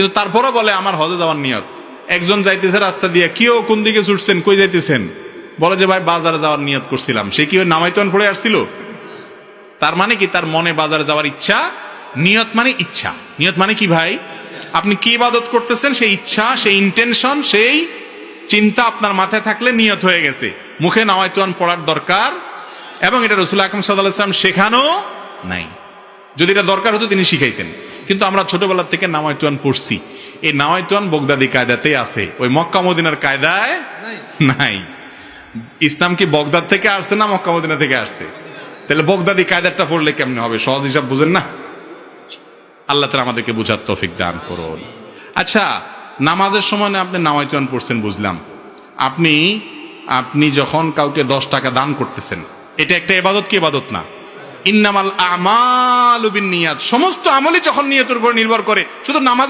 কিন্তু তারপরও বলে, আমার হজে যাওয়ার নিয়ত। একজন যাইতেছে রাস্তা দিয়ে কেউ কোন দিকে ছুটছেন? কই যাইতেছেন? বলে যে, ভাই, বাজারে যাওয়ার নিয়ত করছিলাম। সে কি ওই নামাইতন পড়ে আসছিল? তার মানে কি, তার মনে বাজারে যাওয়ার ইচ্ছা? নিয়ত মানে ইচ্ছা। নিয়ত মানে কি, ভাই? আপনি কি ইবাদত করতেছেন? সেই ইচ্ছা, সেই ইন্টেনশন সেই চিন্তা আপনার মাথায় থাকলে নিয়ত হয়ে গেছে। মুখে নামাইতুয়ান পড়ার দরকার এবং এটা রসুল আকরম সাল্লাম শেখানো নাই। যদি এটা দরকার হতো, তিনি শিখাইতেন। কিন্তু আমরা ছোটবেলা থেকে নামাইতুয়ান পড়ছি। এই নামাইতুয়ান বগদাদি কায়দাতেই আছে। ওই মক্কা মদিনার কায়দায় নাই। ইসলাম কি বগদাদ থেকে আসছে না মক্কা মদিনা থেকে আসছে? তাহলে বগদাদি কায়দাটা পড়লে কেমনে হবে? সহজ হিসাব বুঝেন না? আল্লাহ তালা আমাদেরকে বুঝার তৌফিক দান করুন। আচ্ছা নামাজের সময় আপনি নামাইতুয়ান পড়ছেন বুঝলাম। আপনি আপনি যখন কাউকে দশ টাকা দান করতেছেন এটা একটা এবাদত কি এবাদত না? ইন্নামাল আমাল সমস্ত আমলই যখন নিয়তের উপর নির্ভর করে শুধু নামাজ